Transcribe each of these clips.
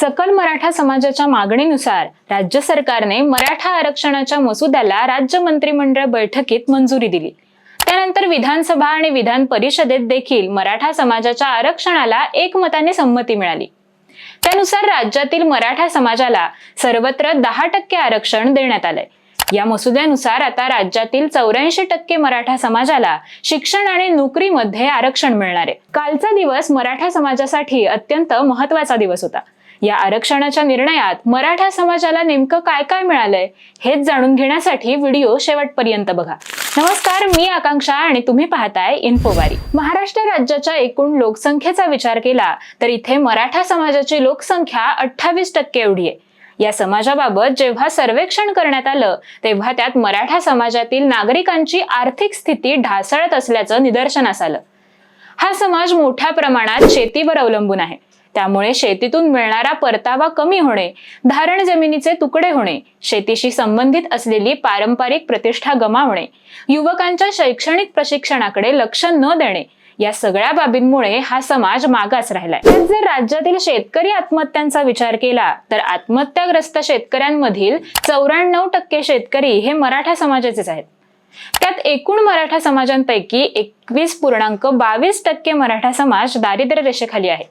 सकल मराठा समाजाच्या मागणीनुसार राज्य सरकारने मराठा आरक्षणाच्या मसुद्याला राज्य मंत्रिमंडळ बैठकीत मंजुरी दिली. त्यानंतर विधानसभा आणि विधान परिषदेत देखील मराठा समाजाच्या आरक्षणाला एकमताने संमती मिळाली. त्यानुसार राज्यातील मराठा समाजाला सर्वत्र दहा टक्के आरक्षण देण्यात आलंय. या मसुद्यानुसार आता राज्यातील चौऱ्याऐंशी टक्के मराठा समाजाला शिक्षण आणि नोकरीमध्ये आरक्षण मिळणार आहे. कालचा दिवस मराठा समाजासाठी अत्यंत महत्त्वाचा दिवस होता. या आरक्षणाच्या निर्णयात मराठा समाजाला नेमकं काय काय मिळालंय हेच जाणून घेण्यासाठी व्हिडिओ शेवटपर्यंत बघा. नमस्कार मी आकांक्षा आणि तुम्ही पाहताय इन्फोवारी महाराष्ट्र राज्याच्या एकूण लोकसंख्येचा विचार केला तर इथे मराठा समाजाची लोकसंख्या अठ्ठावीस टक्के एवढी आहे. या समाजाबाबत जेव्हा सर्वेक्षण करण्यात आलं तेव्हा त्यात मराठा समाजातील नागरिकांची आर्थिक स्थिती ढासळत असल्याचं निदर्शनास आलं. हा समाज मोठ्या प्रमाणात शेतीवर अवलंबून आहे. त्यामुळे शेतीतून मिळणारा परतावा कमी होणे धारण जमिनीचे तुकडे होणे शेतीशी संबंधित असलेली पारंपरिक प्रतिष्ठा गमावणे युवकांच्या शैक्षणिक प्रशिक्षणाकडे लक्ष न देणे या सगळ्या बाबींमुळे हा समाज मागास राहिलाय. जर राज्यातील शेतकरी आत्महत्यांचा विचार केला तर आत्महत्याग्रस्त शेतकऱ्यांमधील चौऱ्याण्णव टक्के शेतकरी हे मराठा समाजाचेच आहेत. त्यात एकूण मराठा समाजांपैकी एकवीस पूर्णांक बावीस टक्के मराठा समाज दारिद्र्य रेषेखाली आहे.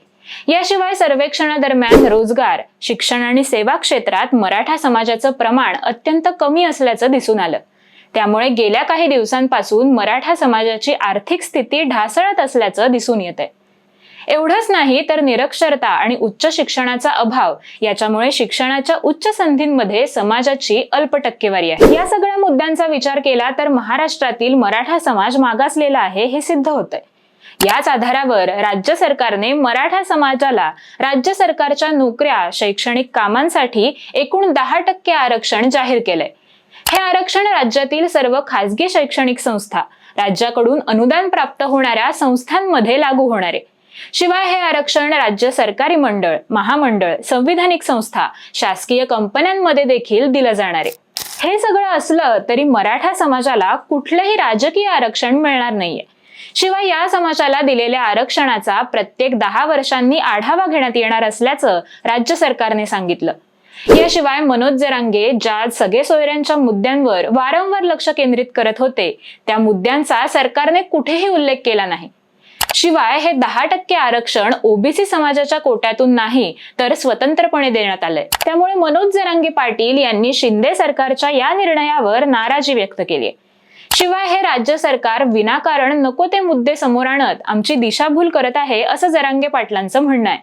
याशिवाय सर्वेक्षणादरम्यान रोजगार शिक्षण आणि सेवा क्षेत्रात मराठा समाजाचं प्रमाण अत्यंत कमी असल्याचं दिसून आलं. त्यामुळे गेल्या काही दिवसांपासून मराठा समाजाची आर्थिक स्थिती ढासळत असल्याचं दिसून येत आहे एवढंच नाही तर निरक्षरता आणि उच्च शिक्षणाचा अभाव याच्यामुळे शिक्षणाच्या उच्च संधींमध्ये समाजाची अल्प टक्केवारी आहे. या सगळ्या मुद्द्यांचा विचार केला तर महाराष्ट्रातील मराठा समाज मागासलेला आहे हे सिद्ध होतंय. याच आधारावर राज्य सरकारने मराठा समाजाला राज्य सरकारच्या नोकऱ्या शैक्षणिक कामांसाठी एकूण दहा टक्के आरक्षण जाहीर केलंय. हे आरक्षण राज्यातील सर्व खासगी शैक्षणिक संस्था राज्याकडून अनुदान प्राप्त होणाऱ्या संस्थांमध्ये लागू होणार आहे. शिवाय हे आरक्षण राज्य सरकारी मंडळ महामंडळ संविधानिक संस्था शासकीय कंपन्यांमध्ये देखील दिलं जाणार आहे. हे सगळं असलं तरी मराठा समाजाला कुठलंही राजकीय आरक्षण मिळणार नाहीये. शिवाय या समाजाला दिलेल्या आरक्षणाचा प्रत्येक दहा वर्षांनी आढावा घेण्यात येणार असल्याचं राज्य सरकारने सांगितलं. याशिवाय मनोज जरांगे ज्या सगळे सोयऱ्यांच्या मुद्द्यांवर वारंवार लक्ष केंद्रित करत होते. त्या मुद्द्यांचा सरकारने कुठेही उल्लेख केला नाही. शिवाय हे दहा टक्के आरक्षण ओबीसी समाजाच्या कोट्यातून नाही तर स्वतंत्रपणे देण्यात आलंय. त्यामुळे मनोज जरांगे पाटील यांनी शिंदे सरकारच्या या निर्णयावर नाराजी व्यक्त केली आहे शिवाय हे राज्य सरकार विनाकारण नको ते मुद्दे समोर आणत आमची दिशाभूल करत आहे असं जरांगे पाटलांचं म्हणणं आहे.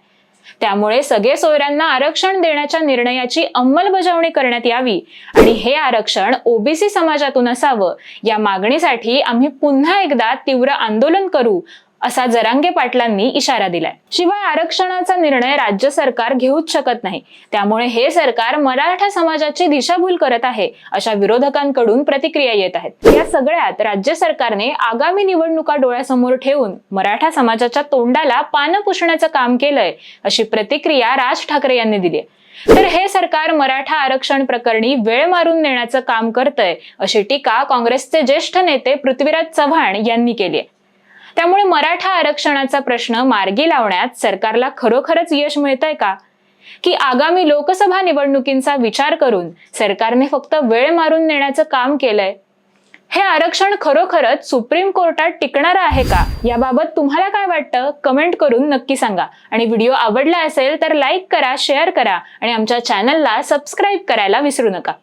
त्यामुळे सगळे सोयऱ्यांना आरक्षण देण्याच्या निर्णयाची अंमलबजावणी करण्यात यावी आणि हे आरक्षण ओबीसी समाजातून असावं या मागणीसाठी आम्ही पुन्हा एकदा तीव्र आंदोलन करू असा जरांगे पाटलांनी इशारा दिलाय. शिवाय आरक्षणाचा निर्णय राज्य सरकार घेऊच शकत नाही. त्यामुळे हे सरकार मराठा समाजाची दिशाभूल करत आहे अशा विरोधकांकडून प्रतिक्रिया येत आहेत. या सगळ्यात राज्य सरकारने आगामी निवडणुका डोळ्यासमोर ठेवून मराठा समाजाच्या तोंडाला पानं पुसण्याचं काम केलंय अशी प्रतिक्रिया राज ठाकरे यांनी दिली आहे. तर हे सरकार मराठा आरक्षण प्रकरणी वेळ मारून नेण्याचं काम करतंय अशी टीका काँग्रेसचे ज्येष्ठ नेते पृथ्वीराज चव्हाण यांनी केली आहे. त्यामुळे मराठा आरक्षणाचा प्रश्न मार्गी लावण्यात सरकारला खरोखरच यश मिळतंय का? की आगामी लोकसभा निवडणुकींचा विचार करून सरकारने फक्त वेळ मारून नेण्याचं काम केलंय? हे आरक्षण खरोखरच सुप्रीम कोर्टात टिकणार आहे का? याबाबत तुम्हाला काय वाटतं? कमेंट करून नक्की सांगा. आणि व्हिडिओ आवडला असेल तर लाईक करा शेअर करा आणि आमच्या चॅनलला सबस्क्राईब करायला विसरू नका.